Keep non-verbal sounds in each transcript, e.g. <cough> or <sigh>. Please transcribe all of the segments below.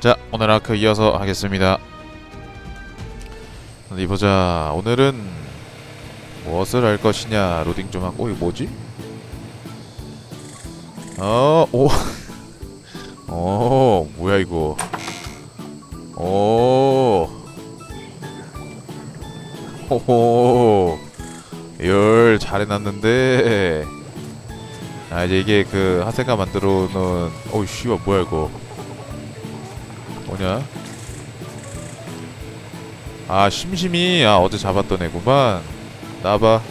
자 오늘 아크 이어서 하겠습니다. 어디 보자 오늘은 무엇을 할 것이냐? 로딩 좀 하고 이거 뭐지? 어오. 오, <laughs> 뭐야 이거? 오 호호. 열 잘해놨는데. 아 이제 이게 그 하세가 만들어 놓은 어우 씨발 뭐야 이거 뭐냐 아 심심이. 아 어제 잡았던 애구만. 나와봐.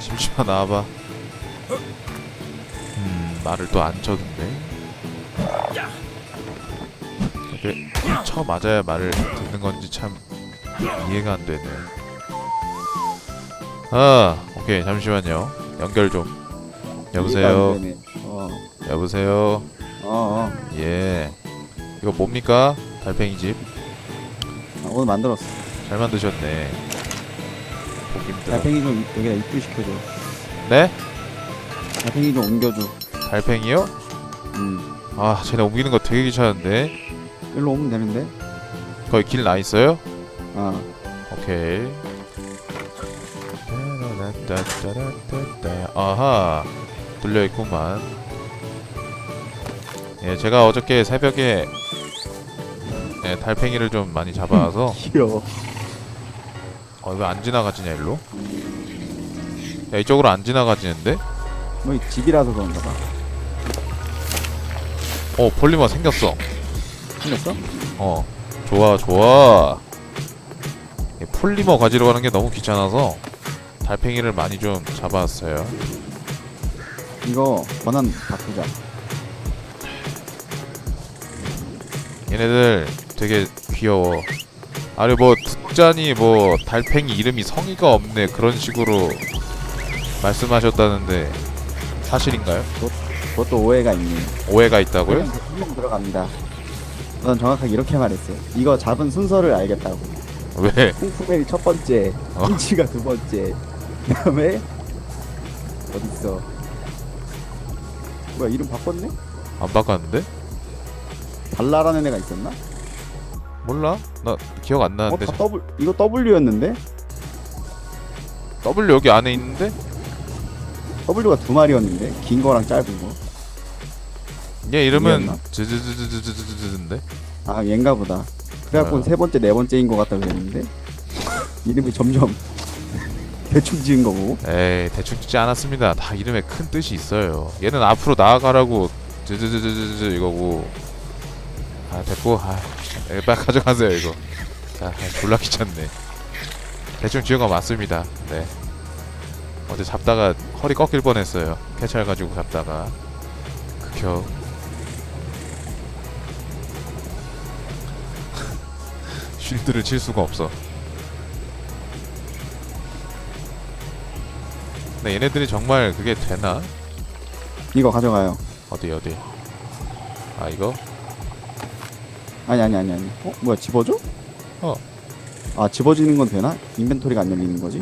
심심아 나와봐. 음 말을 또 안 쳐듣네. 이게 쳐 맞아야 말을 듣는 건지 참 이해가 안 되네. 아 오케이. 잠시만요. 연결 좀. 여보세요? 어, 여보세요? 어, 어. 예 이거 뭡니까 달팽이 집잘 아, 오늘 만들었어. 만드셨네 보기 힘들어 달팽이 좀 여기다 입주시켜줘. 네 달팽이 좀 옮겨줘. 달팽이요 음. 아 쟤네 옮기는 거 되게 귀찮은데 일로 오면 되는데. 거기 길 나 있어요 아, 오케이. 아하 뚫려 있구만 예 제가 어저께 새벽에 예, 달팽이를 좀 많이 잡아와서 <laughs> 귀여워. 어 왜 안 지나가지냐 일로 야 이쪽으로 안 지나가지는데 뭐이 집이라서 그런가 봐. 어 폴리머 생겼어 생겼어? 어 좋아 좋아 이 폴리머 가지러 가는 게 너무 귀찮아서 달팽이를 많이 좀 잡아왔어요 이거 권한 바꾸자. 얘네들 되게 귀여워 아니 뭐 듣자니 뭐 달팽이 이름이 성의가 없네 그런 식으로 말씀하셨다는데 사실인가요? 그것도 오해가 있네. 오해가 있다고요? 한명 들어갑니다. 넌 정확하게 이렇게 말했어. 이거 잡은 순서를 알겠다고. 왜? 쿵푸멜이 첫 번째, 어. 핀치가 두 번째. 그다음에 어딨어? 뭐야 이름 바꿨네? 안 바꿨는데? 달라라는 애가 있었나? 몰라? 나 기억 안 어, 나는데 다 W 이거 W였는데? W 여기 안에 있는데? W가 두 마리였는데 긴 거랑 짧은 거. 얘 이름은 이해했나? 즈즈즈즈즈즈즈인데? 아 얘인가 보다. 그래갖고 어. 세 번째 네 번째인 것 같다 그랬는데 <laughs> 이름이 점점 <laughs> 대충 지은 거고. 에이 대충 짓지 않았습니다. 다 이름에 큰 뜻이 있어요. 얘는 앞으로 나아가라고 즈즈즈즈즈 이거고 아 됐고 아 에, 빨리 가져가세요 이거. 자 아, 졸라 귀찮네. 대충 지은 거 맞습니다. 네. 어제 잡다가 허리 꺾일 뻔했어요. 캐찰 가지고 잡다가 극혐. <laughs> 쉴드를 칠 수가 없어. 근데 얘네들이 정말 그게 되나? 이거 가져가요. 어디 어디? 아 이거? 아니 아니 아니 아니. 어 뭐야 집어줘? 어. 아 집어지는 건 되나? 인벤토리가 안 열리는 거지?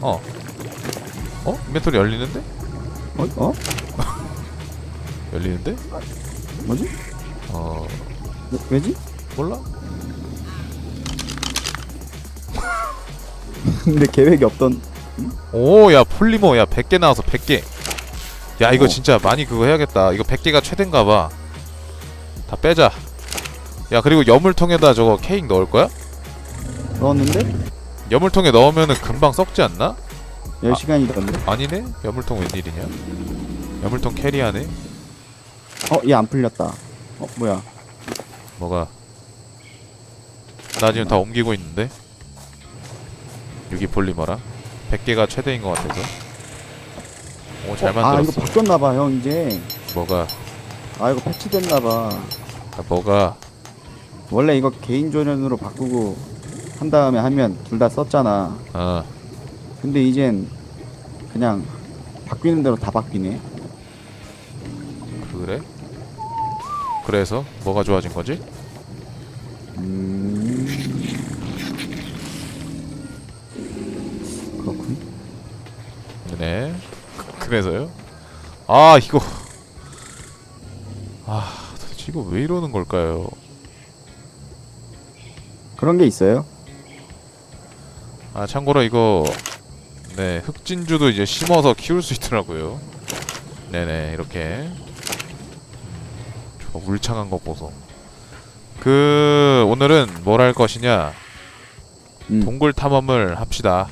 어? 어? 인벤토리 열리는데? 어? 어? <laughs> 열리는데? 뭐지? 어 왜, 왜지? 몰라? <laughs> 근데 계획이 없던. 오야 폴리머 야 100개 나와서 100개 야 이거 어. 진짜 많이 그거 해야겠다 이거 100개가 최대인가 봐 다 빼자 야 그리고 여물통에다 저거 케이크 넣을 거야? 넣었는데 여물통에 넣으면은 금방 썩지 않나? 1 0 시간이던데. 아니네? 여물통 웬일이냐? 여물통 캐리하네? 어 얘 안 풀렸다. 어 뭐야? 뭐가 나 지금 다 옮기고 있는데 유기 폴리머랑 100개가 최대인 것 같아서 오 잘 어, 아 이거 만들었어 바뀌었나봐 형 이제. 뭐가 아 이거 패치됐나봐. 아, 뭐가 원래 이거 개인 조련으로 바꾸고 한 다음에 하면 둘 다 썼잖아. 어 근데 이젠 그냥 바뀌는 대로 다 바뀌네. 그래? 그래서 뭐가 좋아진 거지? 음. 그렇군. 네 그래서요? 아 이거 아 도대체 이거 왜 이러는 걸까요? 그런 게 있어요? 아 참고로 이거 네 흑진주도 이제 심어서 키울 수 있더라고요. 네네 이렇게 저 울창한 거 보소. 그 오늘은 뭘 할 것이냐 음. 동굴 탐험을 합시다.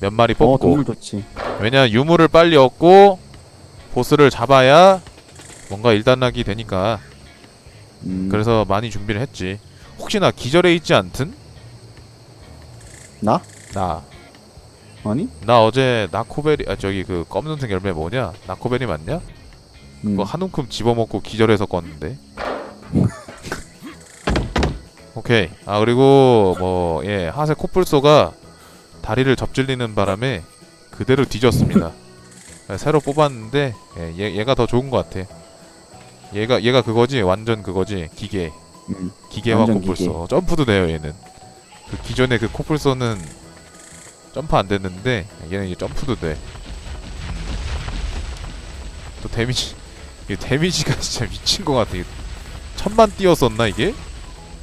몇 마리 어 뽑고 동물 좋지. 왜냐 유물을 빨리 얻고 보스를 잡아야 뭔가 일단락이 되니까 음. 그래서 많이 준비를 했지. 혹시나 기절해 있지 않든? 나? 나. 아니? 나 어제 나코베리 아 저기 그 검은색 열매 뭐냐? 나코베리 맞냐? 음. 그거 한 움큼 집어먹고 기절해서 껐는데. <laughs> 오케이. 아 그리고 뭐 예 하세 코뿔소가 다리를 접질리는 바람에 그대로 뒤졌습니다. 예, 새로 뽑았는데 예, 얘, 얘가 더 좋은 것 같아. 얘가 얘가 그거지? 완전 그거지? 기계 음. 기계화 완전 코뿔소 점프도 돼요 얘는 그 기존의 그 코뿔소는 점프 안 됐는데 얘는 이제 점프도 돼. 또 데미지 <laughs> 이게 데미지가 진짜 미친 것 같아. 이게 천만 뛰었었나 이게?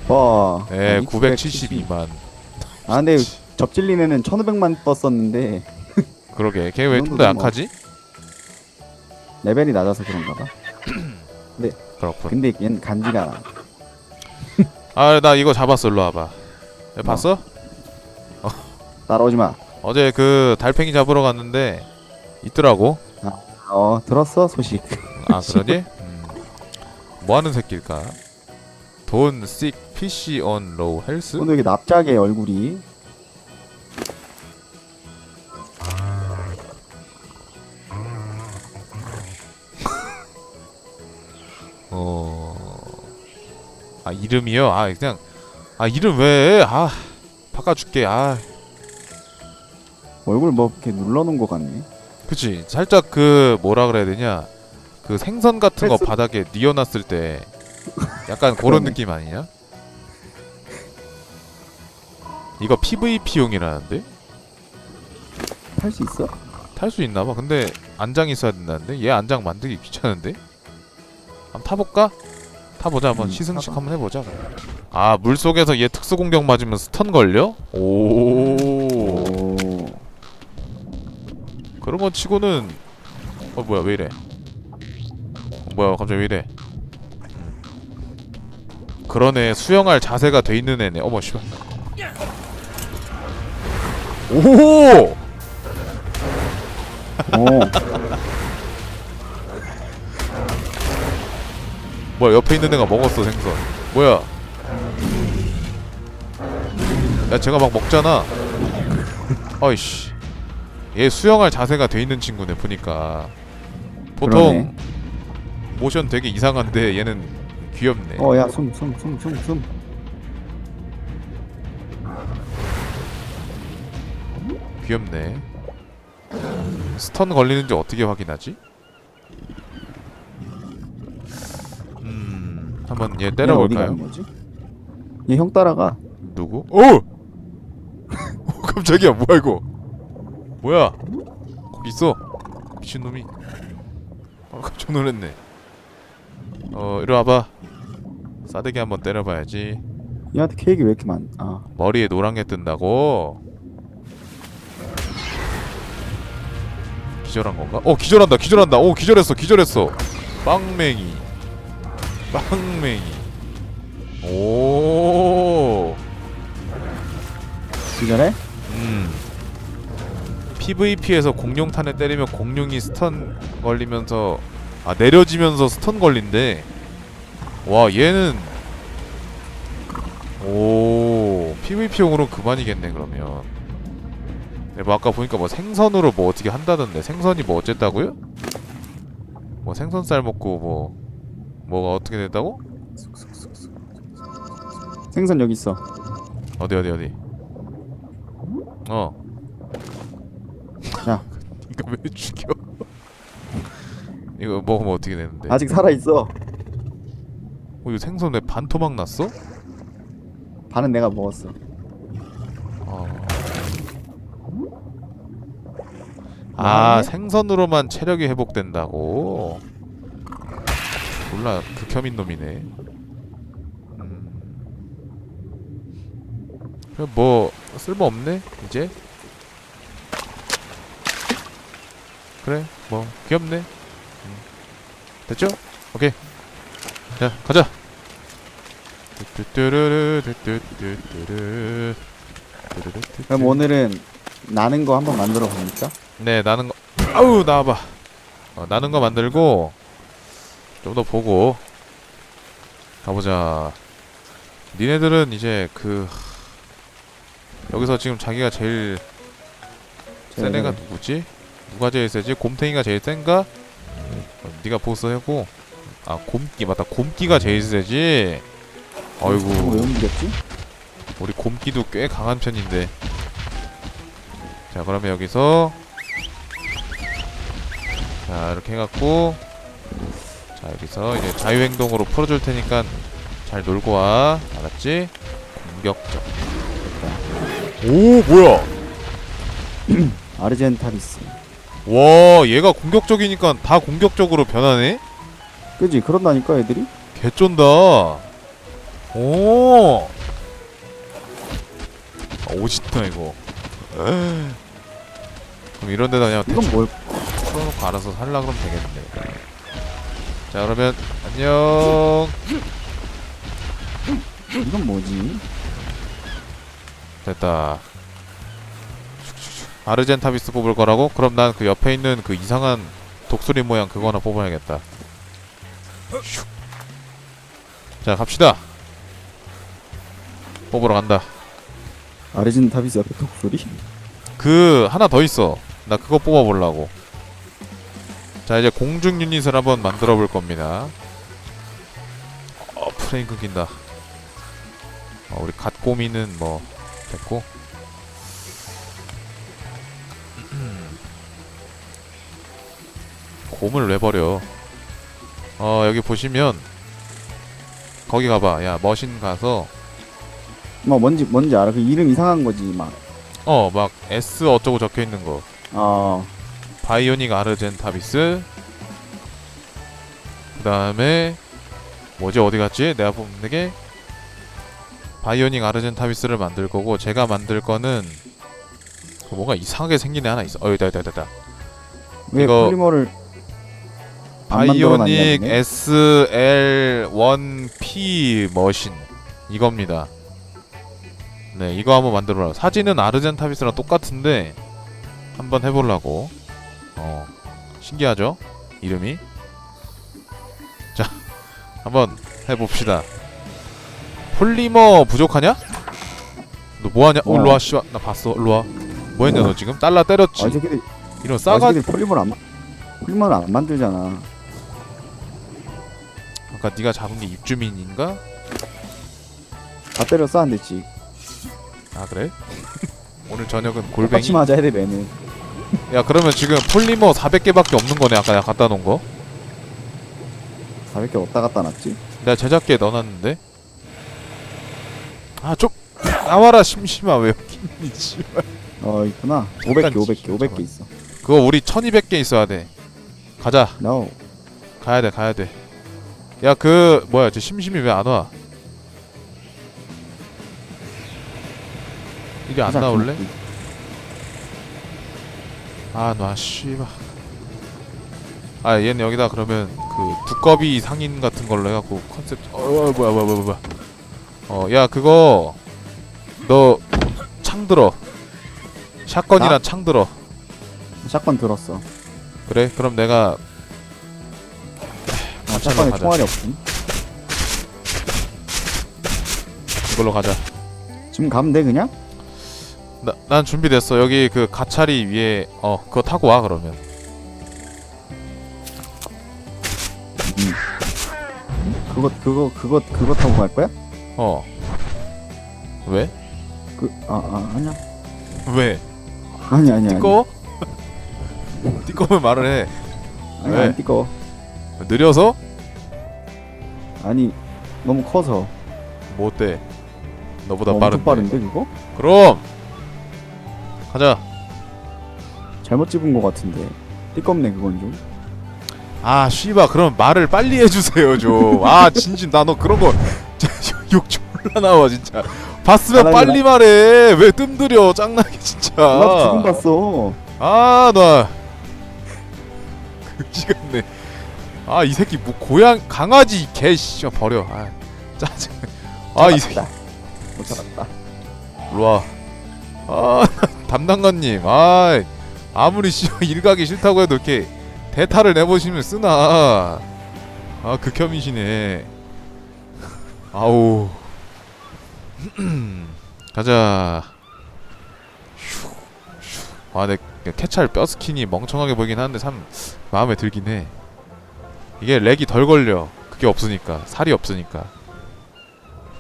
와. 예, 아니, 972만. 아 근데 접질린 애는 1500만 떴었는데 그러게 걔 왜 좀 더 정도는 뭐. 약하지? 레벨이 낮아서 그런가 봐. <clears throat> 그렇군. 근데 얘는 간지가 아 나 이거 잡았어. 일로 와봐. 야, 봤어? 따라오지 마. 어제 그 달팽이 잡으러 갔는데 있더라고. 어 들었어 소식. 아 그러니? 음. 뭐 하는 새끼일까? 돈 sick PC on low health? 오늘 이게 납작의 얼굴이 아 이름이요? 아 그냥 아 이름 왜? 아 바꿔줄게. 아 얼굴 뭐 이렇게 눌러놓은 것 같네. 그치. 살짝 그 뭐라 그래야 되냐? 그 생선 같은 거 헬스- 바닥에 뉘어놨을 때 약간 그런 그러네. 느낌 아니냐? 이거 PVP용이라는데? 탈 수 있어? 탈 수 있나봐. 근데 안장 있어야 된다는데? 얘 안장 만들기 귀찮은데? 한번 타볼까? 타보자. 한번 음, 시승식 타봐. 한번 해보자. 아 물속에서 얘 특수 공격 맞으면 스턴 걸려? 오. 오. 그런 거 치고는 어 뭐야 왜 이래? 어, 뭐야 갑자기 왜 이래? 그러네 수영할 자세가 돼 있는 애네. 어머 씨발. 오! 오. 뭐야 옆에 있는 애가 먹었어 생선. 뭐야? 야 제가 막 먹잖아. 어이씨. 얘 수영할 자세가 돼 있는 친구네 보니까. 보통 그러네. 모션 되게 이상한데 얘는 귀엽네. 어 야 숨 숨 숨 숨 숨. 귀엽네. 스턴 걸리는지 어떻게 확인하지? 음, 한번 얘 얘는 어디 때려볼까요? 얘 형 따라가. 누구? 오! <laughs> 오 깜짝이야 뭐야 이거? 뭐야? 거기 있어? 미친 놈이. 아 깜짝 놀랐네. 어 이리 와봐. 싸대기 한번 때려봐야지. 얘한테 케이크 왜 이렇게 많? 아 머리에 노랑게 뜬다고? 기절한 건가? 어 기절한다 기절한다 오 기절했어 기절했어 빵맹이 빵맹이 오 기절해? 음. PVP에서 공룡탄에 때리면 공룡이 스턴 걸리면서 아 내려지면서 스턴 걸린대. 와 얘는 오 PVP용으로 그만이겠네 그러면. 네, 뭐 아까 보니까 뭐 생선으로 뭐 어떻게 한다던데 생선이 뭐 어쨌다고요? 뭐 생선살 먹고 뭐 뭐가 어떻게 됐다고? 생선 여기 있어. 어디 어디 어디? 어. 야. <laughs> 이거 왜 죽여? <laughs> 이거 먹으면 어떻게 되는데? 아직 살아 있어. 어, 이거 생선 왜 반토막 났어? 반은 내가 먹었어. 어. 아? 생선으로만 체력이 회복된다고? 몰라 극혐인 놈이네. 음. 그럼 뭐 쓸모 없네 이제. 그래 뭐 귀엽네. 음. 됐죠? 오케이. 자 가자. 그럼 오늘은 나는 거 한번 만들어 봅니까? 네 나는 거 아우 나와봐 어, 나는 거 만들고 좀 더 보고 가보자 니네들은 이제 그 여기서 지금 자기가 제일 센 애가 누구지? 누가 제일 세지? 곰탱이가 제일 센가? 어, 네가 보스하고 아 곰끼 맞다 곰끼가 제일 세지 아이고? 우리 곰끼도 꽤 강한 편인데 자 그러면 여기서 자 이렇게 해갖고 자 여기서 이제 자유행동으로 풀어줄 테니까 잘 놀고 와 알았지? 공격적 오 뭐야 <clears throat> 아르젠타리스. 와 얘가 공격적이니까 다 공격적으로 변하네? 그지? 그런다니까 애들이? 개쩐다 오 아, 오진다 이거 그럼 이런 데다 그냥 이건 뭘? 풀어놓고 알아서 살라 그러면 되겠네. 자 그러면 안녕. 이건 뭐지? 됐다. 아르젠타비스 뽑을 거라고? 그럼 난 그 옆에 있는 그 이상한 독수리 모양 그거 하나 뽑아야겠다. 슉. 자 갑시다. 뽑으러 간다. 아르젠타리스 앞에 독소리? 그 하나 더 있어. 나 그거 뽑아보려고. 자 이제 공중 유닛을 한번 만들어 볼 겁니다. 어 프레임 끊긴다. 어, 우리 갓꼬미는 뭐 됐고. <clears throat> 곰을 왜 버려? 어 여기 보시면 거기 가봐. 야 머신 가서 뭐 뭔지 뭔지 알아? 그 이름 이상한 거지 막. 어 막 S 어쩌고 적혀 있는 거. 아 바이오닉 아르젠타비스. 그 다음에 뭐지? 어디 갔지? 내가 뽑는 게 바이오닉 아르젠타비스를 만들 거고 제가 만들 거는 그 뭔가 이상하게 생긴 애 하나 있어. 어 있다 있다 있다, 왜 이거 폴리머를 안 바이오닉 만들어놨냐, SL1P 머신. 이겁니다. 네 이거 한번 만들어라 사진은 아르젠타비스랑 똑같은데 한번 해보려고 어 신기하죠 이름이 자 한번 해봅시다 폴리머 부족하냐? 너 뭐하냐? 어, 어. 일로와 씨발 나 봤어 일로와 뭐했냐 너 지금? 달러 때렸지 아, 이런 아, 싸가 이 새끼들 폴리머를 안 마- 폴리머를 안 만들잖아. 아까 네가 잡은 게 입주민인가? 다 때렸어 안 됐지. 아 그래? <laughs> 오늘 저녁은 골뱅이 맞아야 돼 매는. 야 그러면 지금 폴리머 400개밖에 없는 거네 아까 내가 갖다 놓은 거 400개 어디다 갖다 놨지? 내가 제작기에 넣어놨는데 아쪽 나와라 심심아 왜 여기 있니 씨발 어 있구나. 500개 잠깐, 500개 500개 잠깐만. 있어. 그거 우리 1200개 있어야 돼 가자 No. 가야 돼 가야 돼야 그 뭐야 저 심심이 왜 안 와? 이리 안 나올래? 김- 아놔 씨발 아 얘는 여기다 그러면 그 두꺼비 상인 같은 걸로 해갖고 컨셉 어, 어 뭐야 뭐야 뭐야 뭐야 어야 그거 너 창 들어 샷건이랑 나? 창 들어 샷건 들었어. 그래 그럼 내가 아, 가자. 샷건에 총알이 없음. 이걸로 가자 지금 가면 돼 그냥? 나, 난 준비됐어 여기 그 가차리 위에 어 그거 타고 와 그러면 그거 그거 그거 그거 타고 갈 거야? 어 왜? 그 아 아, 아니야. 왜? 아니 아니 아니. 띠꺼? <laughs> 띠꺼면 말을 해 아니 왜? 안 띠꺼. 느려서? 아니 너무 커서. 뭐 어때? 너보다 어, 빠른데 빠른데 그거? 그럼 가자. 잘못 집은 거 같은데. 띠껍네 그건 좀. 아 씨바 그럼 말을 빨리 해주세요 좀 아 진심 나 너 그런 거욕 졸라 나와 진짜. 봤으면 안 빨리 말해. 왜 뜸들여 짱나게 진짜. 나도 지금 봤어. 아나. 그지같네 아 이 새끼 뭐 고양 강아지 개씨 버려. 아 짜증. 아이 새끼. 못 잡았다. 일로와. 아 담당관님 아 아무리 씨 <laughs> 일가기 싫다고 해도 이렇게 대타를 내보시면 쓰나. 아 극혐이시네. 아우. <clears throat> 가자. 아내 캐찰 뼈 스킨이 멍청하게 보이긴 하는데 참 마음에 들긴 해. 이게 렉이 덜 걸려. 그게 없으니까 살이 없으니까.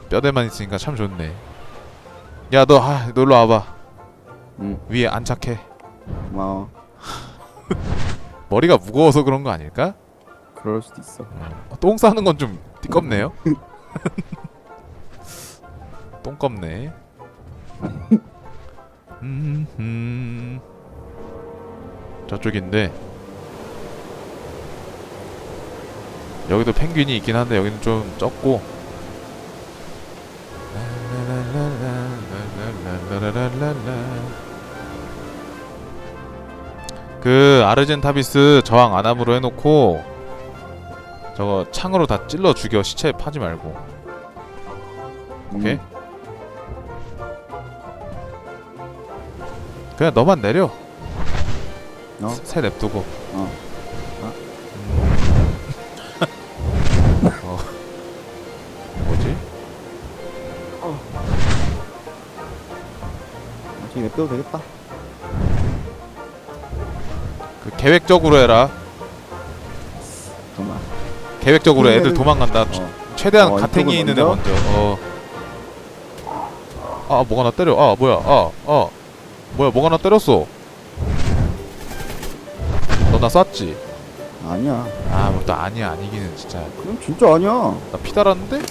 뼈대만 있으니까 참 좋네. 야 너 아, 놀러 와봐 응. 위에 안착해 고마워. <laughs> 머리가 무거워서 그런 거 아닐까? 그럴 수도 있어. 어, 똥 싸는 건 좀 띠껍네요 <laughs> 똥껍네 음, 음. 저쪽인데 여기도 펭귄이 있긴 한데 여기는 좀 적고 그 아르젠 타비스 저항 안함으로 해놓고 저거 창으로 다 찔러 죽여 시체 파지 말고 오케이 음. 그냥 너만 내려 어? 새 냅두고 어. 음. 어. <laughs> 뭐지? 나중에 냅둬도 되겠다. 그 계획적으로 해라 잠깐만. 계획적으로 애들 얘네들- 도망간다 어. 최대한 어, 가탱이 이쪽을 있는 애 먼저 어. 아 뭐가 나 때려 아 뭐야 아 아 뭐야 뭐가 나 때렸어 너 나 쐈지? 아니야. 아 뭐 또 아니야 아니기는 진짜 그럼 진짜 아니야. 어 나 피 달았는데?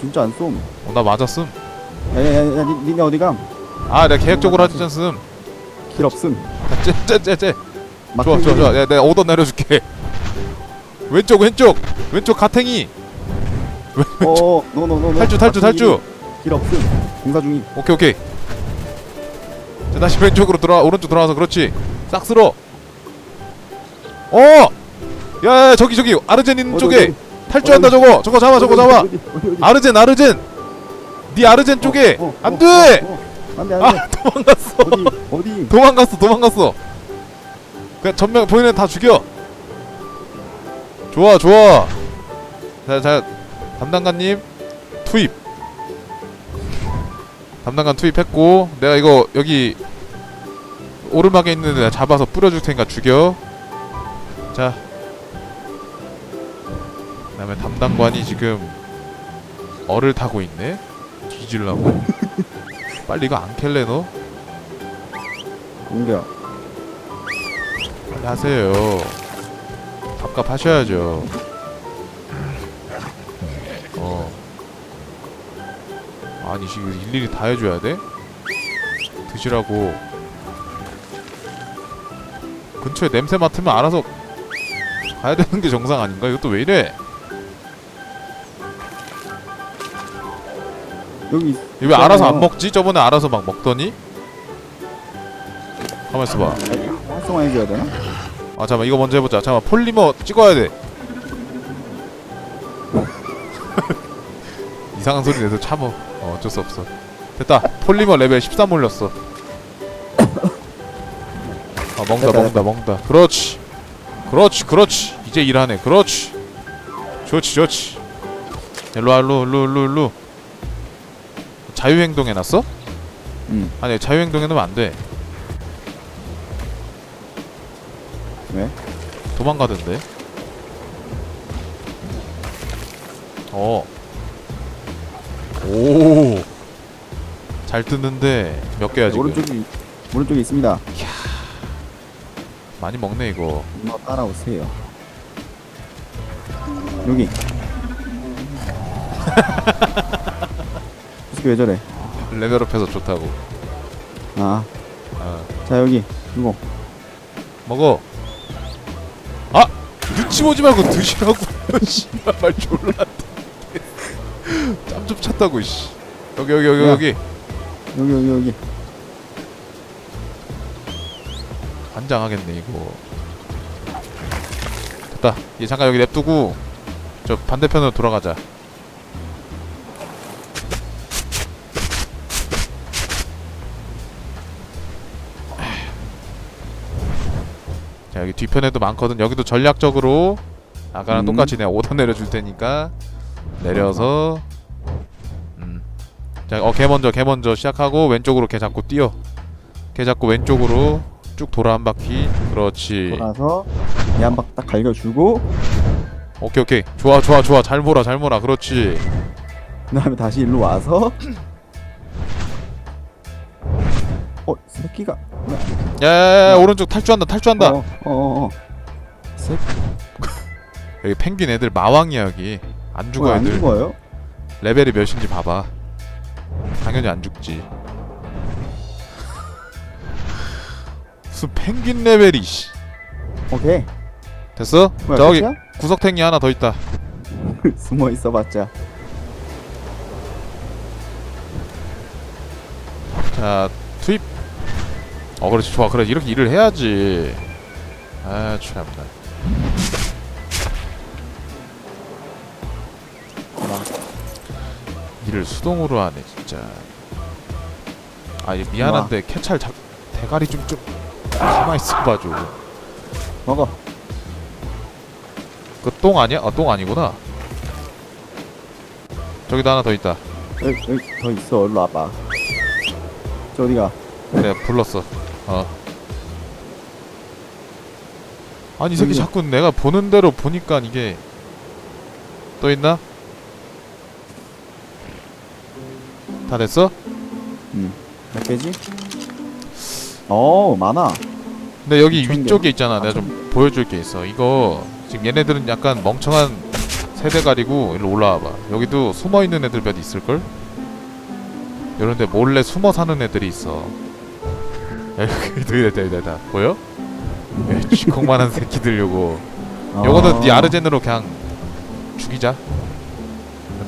진짜 안 쏨. 어, 나 맞았음 야야야 니, 니네 어디 감? 아 내가 계획적으로 하지 않음 길 없음. 쟤쟤쟤쟤 막 좋아 좋아 좋아. 야, 내가 오더 내려줄게. 왼쪽 왼쪽. 왼쪽 가탱이. 어, 노노노노. 탈주 탈주 탈주. 길 없음. 공사 중임. 오케이 오케이. 자 다시 왼쪽으로 돌아 오른쪽 돌아와서 그렇지. 싹 쓸어. 어! 야 야 저기 저기. 아르젠 있는 어디, 쪽에 어디, 탈주한다 어디, 저거. 저거 잡아 저거 어디, 잡아. 어디, 어디, 어디. 아르젠 아르젠. 네 아르젠 쪽에. 어, 어, 안 돼! 어, 어. 안돼 안돼. 아 도망갔어. 어디 어디? 도망갔어 도망갔어. 그냥 전면 보이는 애다 죽여. 좋아 좋아. 자자 담당관님 투입. 담당관 투입했고 내가 이거 여기 오르막에 있는 애 잡아서 뿌려줄 테니까 죽여. 자. 그다음에 담당관이 지금 어를 타고 있네. 뒤질라고 빨리 이거 안 캘래 너? 공격. 빨리 하세요. 답답하셔야죠. 어. 아니 지금 일일이 다 해줘야 돼? 드시라고. 근처에 냄새 맡으면 알아서 가야 되는 게 정상 아닌가? 이것도 왜 이래? 여기 왜 알아서 안. 먹지? 저번에 알아서 막 먹더니? 가만 있어봐. 아, 활성화 해줘야 되나? 아 잠깐 이거 먼저 해보자. 잠깐 폴리머 찍어야 돼. <laughs> 이상한 소리 내서 참어. 어, 어쩔 수 없어. 됐다. 폴리머 레벨 13 올렸어. 아 먹다 됐다, 먹다 먹다. 그렇지. 그렇지 그렇지. 이제 일하네. 그렇지. 좋지 좋지. 일로 와 일로 일로 일로 일로. 자유행동 해놨어? 응. 아니 자유행동 해놓으면 안 돼. 왜? 도망가던데. 어. 오. 잘 뜨는데 몇 개야 지금? 오른쪽이 오른쪽에 있습니다. 많이 먹네 이거. 이거 따라오세요. 여기. <laughs> 어떻게 왜 저래? 레벨업해서 좋다고. 아, 아, 자 여기 이거 먹어. 아, 눈치 보지 말고 드시라고. <laughs> 씨발 말 졸라. 짬좀 찼다고 씨. 여기 여기 여기 야. 여기. 여기 여기 여기 환장하겠네 이거. 됐다. 얘 잠깐 여기 냅두고 저 반대편으로 돌아가자. 뒤편에도 많거든. 여기도 전략적으로 아까랑 음. 똑같이 내가 5단 내려줄 테니까 내려서 음. 자, 어, 걔 먼저, 걔 먼저 시작하고 왼쪽으로 걔 잡고 뛰어. 걔 잡고 왼쪽으로 쭉 돌아 한 바퀴. 그렇지. 돌아서 얘한박딱 갈겨주고 오케이, 오케이. 좋아, 좋아, 좋아. 잘 몰아, 잘 몰아. 그렇지. 그 다음에 다시 일로 와서 <clears throat> 새끼가 야, 야, 야, 오른쪽 탈주한다, 탈주한다. 어어어 어, 어. 새 <laughs> 여기 펭귄 애들 마왕이야 여기. 안 죽어 안 애들. 죽어요? 레벨이 몇인지 봐봐. 당연히 안 죽지. <laughs> 무슨 펭귄 레벨이 씨. 오케이 됐어? 뭐야 저기 끝이야? 구석탱이 하나 더 있다. <laughs> 숨어 있어봤자 자 어 그렇지. 좋아. 그래 이렇게 일을 해야지. 아 참나. 일을 수동으로 하네 진짜. 아 이거 미안한데 캐찰 자, 대가리 좀좀 가만 있어봐줘. 먹어. 그 똥 아니야? 아 똥 아니구나. 저기도 하나 더 있다. 여기, 여기 더 있어. 일로 와봐. 저 어디가. 내가 불렀어 어 아니 이 새끼. 자꾸 내가 보는 대로 보니까 이게 또 있나? 다 됐어? 몇 개지? 어 많아 근데 여기. 위쪽에 있잖아 내가 좀 보여줄 게 있어 이거 지금 얘네들은 약간 멍청한 세대 가리고 일로 올라와봐 여기도 숨어 있는 애들 몇 있을 걸? 이런데 몰래 숨어 사는 애들이 있어 여기 있다 있다 있다 보여? 쥐콩만한 새끼들 요거 요거는 네 아르젠으로 그냥 죽이자.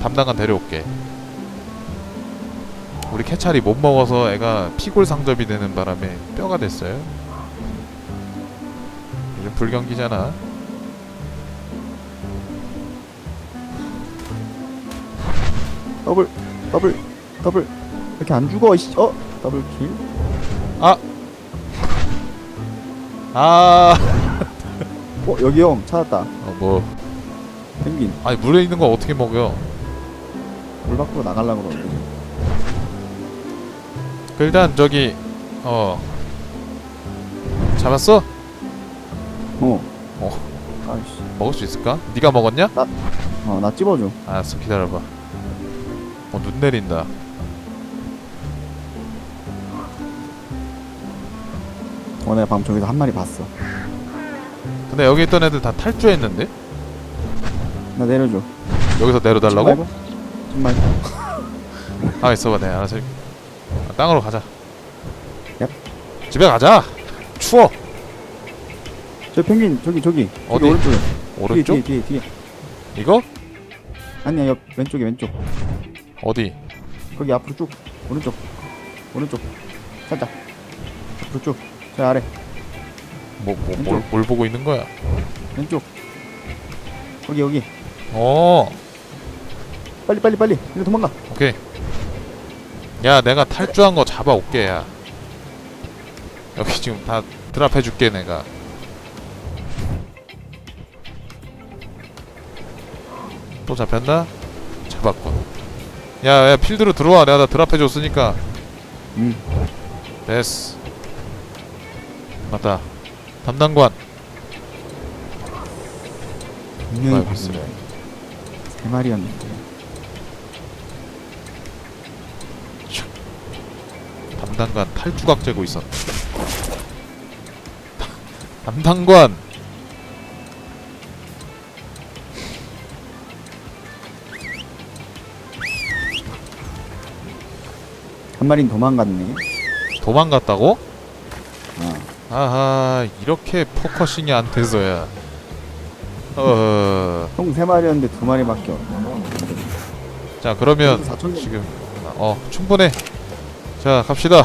담당관 데려올게. 우리 캐찰이 못 먹어서 애가 피골 상접이 되는 바람에 뼈가 됐어요. 요즘 불경기잖아. 더블 더블 더블 이렇게 안 죽어 이씨 어 더블 킬 아, 어 여기 형 찾았다 어, 뭐 펭귄 아니 물에 있는 거 어떻게 먹어요? 물 밖으로 나가려고 그러는데 그 일단 저기 어 잡았어? 어 어. 아이씨 먹을 수 있을까? 네가 먹었냐? 어나 찝어줘 알았어 기다려봐. 어 눈 내린다. 어 내가 방금 저기서 한 마리 봤어 근데 여기 있던 애들 다 탈주했는데? 나 내려줘 여기서 내려달라고? 정말 <laughs> 아 있어봐 내가 알아서. 아, 땅으로 가자 얍. 집에 가자 추워 저 펭귄 저기 저기 어디? 오른쪽에 오른쪽? 뒤에 뒤에 뒤에, 뒤에. 이거? 아니야 옆 왼쪽에 왼쪽 어디? 거기 앞으로 쭉 오른쪽 오른쪽 살짝 앞으로 쭉 저 아래. 뭐, 뭐. 뭘, 뭘 보고 있는 거야? 왼쪽. 거기 여기. 어. 빨리 빨리 빨리. 이리 도망가. 오케이. 야 내가 탈주한 거 잡아올게 야. 여기 지금 다 드랍해줄게 내가. 또 잡혔나? 잡았군 야, 야 필드로 들어와. 내가 다 드랍해줬으니까. 응. 됐어 맞다. 담당관. 분명히 아이고, 봤어 그래. 세 마리였는데. 담당관 탈주각 재고 있었네 담당관. 한 마리는 도망갔네. 도망갔다고? 어 아하 이렇게 포커싱이 안 돼서야. 어... 총세 마리였는데 두 마리밖에 없어 자 그러면 4천 지금 어 충분해. 자 갑시다.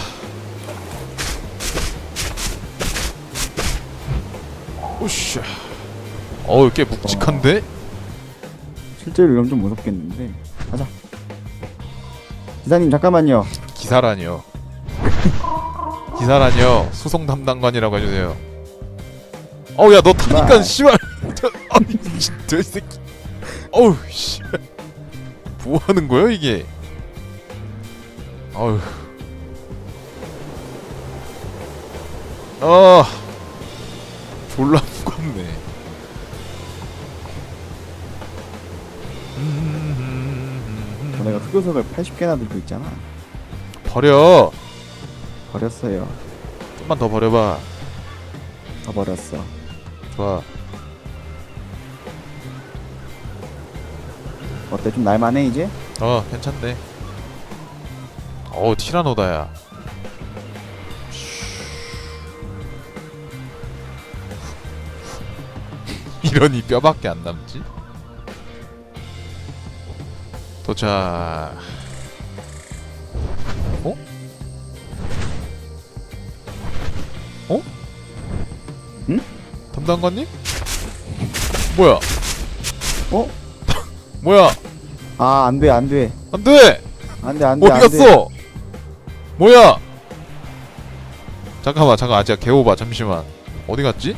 오씨. 어우 꽤 묵직한데? 실제로 이러면 좀 무섭겠는데. 가자. 기사님 잠깐만요. 기사라니요 <laughs> 기사라니요. 수송 담당관이라고 해주세요. 어우 야너 타니까 나. 씨발. 저- <laughs> 아니 이 새끼. 어우 씨발 뭐 하는 거야 이게? 어휴. 아 졸라 무겁네. 어, 내가 흑요석을 80개나 들고 있잖아. 버려 버렸어요. 좀만 더 버려봐. 다 버렸어. 좋아. 어때? 좀 날만해 이제? 어 괜찮네. 어우 티라노다야. <laughs> 이러니 뼈밖에 안 남지? 도착 응? 담당관님? 뭐야 어? <laughs> 뭐야 아 안 돼 안 돼 안 돼 안 돼 안 돼 어디 갔어? 뭐야? 잠깐만 잠깐 아직 개오바 잠시만 어디 갔지?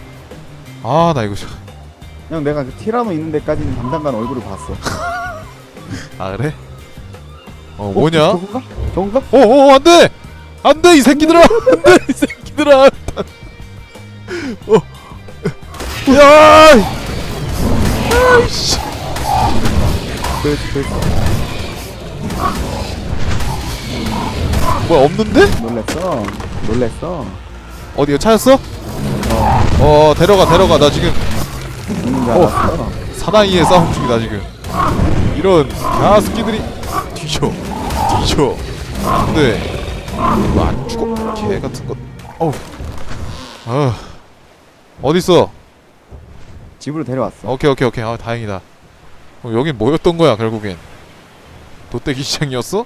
아 나 이거 참- 형 내가 그 티라노 있는 데까지는 담당관 얼굴을 봤어 <laughs> 아 그래? 어 어, 뭐냐? 저건가? 저건가? 어어 안돼 안돼 이 새끼들아 안돼 이 새끼들아 어 야! 아이씨. 그렇지 그렇지. 뭐야 없는데? 놀랬어. 놀랬어. 어디야 찾았어? 어. 데려가 데려가. 나 지금 죽는 줄 어. 알았어. 사나이의 싸움 중이다 지금. 이런 야스키들이 뒤져 뒤져. 안돼 너안 죽어? 개 같은 것. 어우. 아 어딨어? 집으로 데려왔어. 오케이 오케이 오케이. 아 다행이다. 어, 여긴 뭐였던 거야 결국엔? 돗대기 시장이었어?